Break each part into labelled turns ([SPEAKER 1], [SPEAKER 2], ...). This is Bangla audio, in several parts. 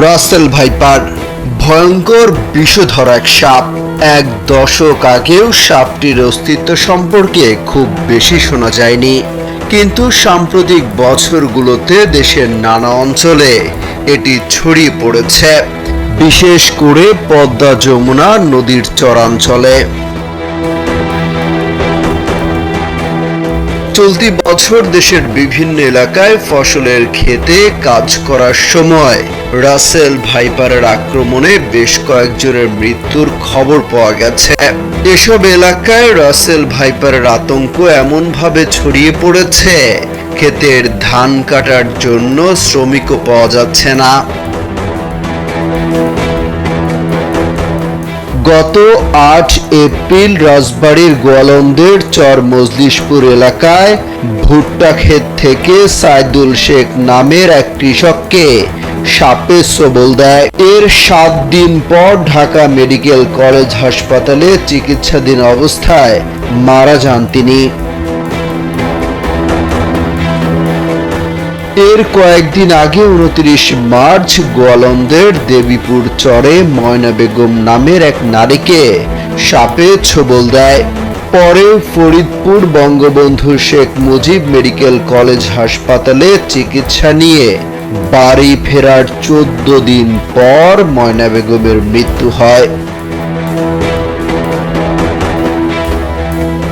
[SPEAKER 1] রাসেল ভাইপার, ভয়ঙ্কর বিষধর এক সাপ। এক দশক আগেও সাপটির অস্তিত্ব সম্পর্কে খুব বেশি শোনা যায়নি। কিন্তু সাম্প্রতিক বছরগুলোতে দেশের নানা অঞ্চলে এটি ছড়িয়ে পড়েছে। বিশেষ করে পদ্মা যমুনা নদীর চরাঞ্চলে। চলতি বছর দেশের বিভিন্ন এলাকায় ফসলের ক্ষেতে কাজ করার সময় রাসেল ভাইপারের আক্রমণে বেশ কয়েকজনের মৃত্যুর খবর পাওয়া গেছে। এসব এলাকায় রাসেল ভাইপারের আতঙ্ক এমনভাবে ছড়িয়ে পড়েছে, ক্ষেতের ধান কাটার জন্য শ্রমিকও পাওয়া যাচ্ছে না। গত আট এপ্রিল রাজবাড়ির গোয়ালন্দের চর মজলিশপুর এলাকায় ভুট্টা ক্ষেত থেকে সাইদুল শেখ নামের এক কৃষককে সাপে সবল দেয়। এর সাত দিন পর ঢাকা মেডিকেল কলেজ হাসপাতালে চিকিৎসাধীন অবস্থায় মারা যান তিনি। এর কয়েকদিন আগে উনত্রিশ মার্চ গোয়ালন্দের দেবীপুর চরে ময়না বেগম নামের এক নারীকে সাপে ছোবল দেয়। পরে ফরিদপুর বঙ্গবন্ধু শেখ মুজিব মেডিকেল কলেজ হাসপাতালে চিকিৎসা নিয়ে বাড়ি ফেরার চোদ্দ দিন পর ময়না বেগমের মৃত্যু হয়।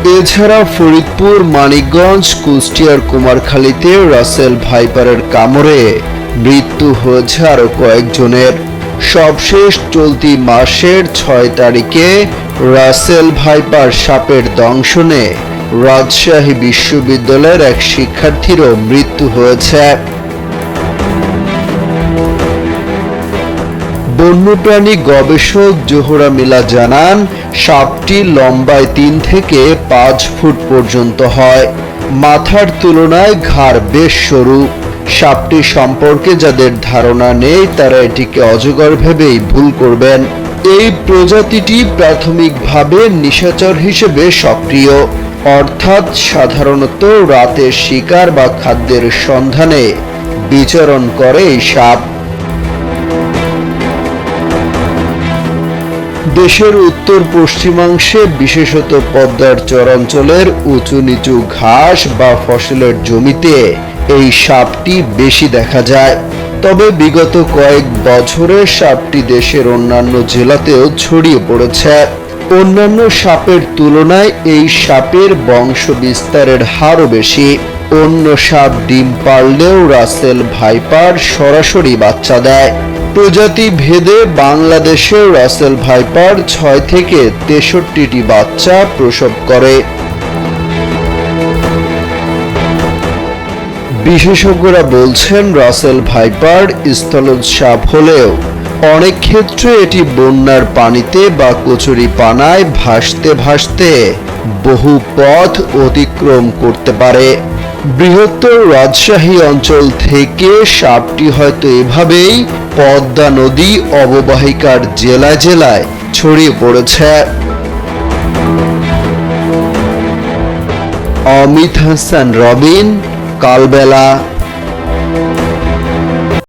[SPEAKER 1] এছাড়া ফরিদপুর, মানিকগঞ্জ, কুষ্টিয়ার কুমারখালীতে রাসেল ভাইপারের কামড়ে মৃত্যু হয়েছে আরও কয়েকজনের। সবশেষ চলতি মাসের ছয় তারিখে রাসেল ভাইপার সাপের দংশনে রাজশাহী বিশ্ববিদ্যালয়ের এক শিক্ষার্থীরও মৃত্যু হয়েছে। বন্যপ্রাণী গবেষক জোহরা মিলা জানান সাপটি লম্বায় তিন থেকে পাঁচ ফুট পর্যন্ত হয়। মাথার তুলনায় ঘাড় বেশ সরু। সাপটি সম্পর্কে যাদের ধারণা নেই, তারা এটিকে অজগর ভেবেই ভুল করবেন। এই প্রজাতিটি প্রাথমিকভাবে নিশাচর হিসেবে সক্রিয়। অর্থাৎ সাধারণত রাতে শিকার বা খাদ্যের সন্ধানে বিচরণ করে এই সাপ। দেশের উত্তর পশ্চিমাংশে বিশেষত পদ্মার চরাঞ্চলের উঁচু নিচু ঘাস বা ফসলের জমিতে এই সাপটি বেশি দেখা যায়। তবে বিগত কয়েক বছরে সাপটি দেশের অন্যান্য জেলাতেও ছড়িয়ে পড়েছে। অন্যান্য সাপের তুলনায় এই সাপের বংশ বিস্তারের হারও বেশি। অন্য সাপ ডিম পারলেও রাসেল ভাইপার সরাসরি বাচ্চা দেয়। প্রজাতি ভেদে বাংলাদেশে রাসেল ভাইপার ছয় থেকে তেষট্টিটি বাচ্চা প্রসব করে। বিশেষজ্ঞরা বলছেন, রাসেল ভাইপার স্থলজ সাপ হলেও অনেক ক্ষেত্রে এটি বন্যার পানিতে বা কচুরি পানায় ভাসতে ভাসতে বহু পথ অতিক্রম করতে পারে। বৃহত্তর রাজশাহী অঞ্চল থেকে সাপটি হয়তো এভাবেই পদ্মা নদী অববাহিকার জেলায় জেলায় ছড়িয়ে পড়েছে। অমিত হাসান, রবিন, কালবেলা।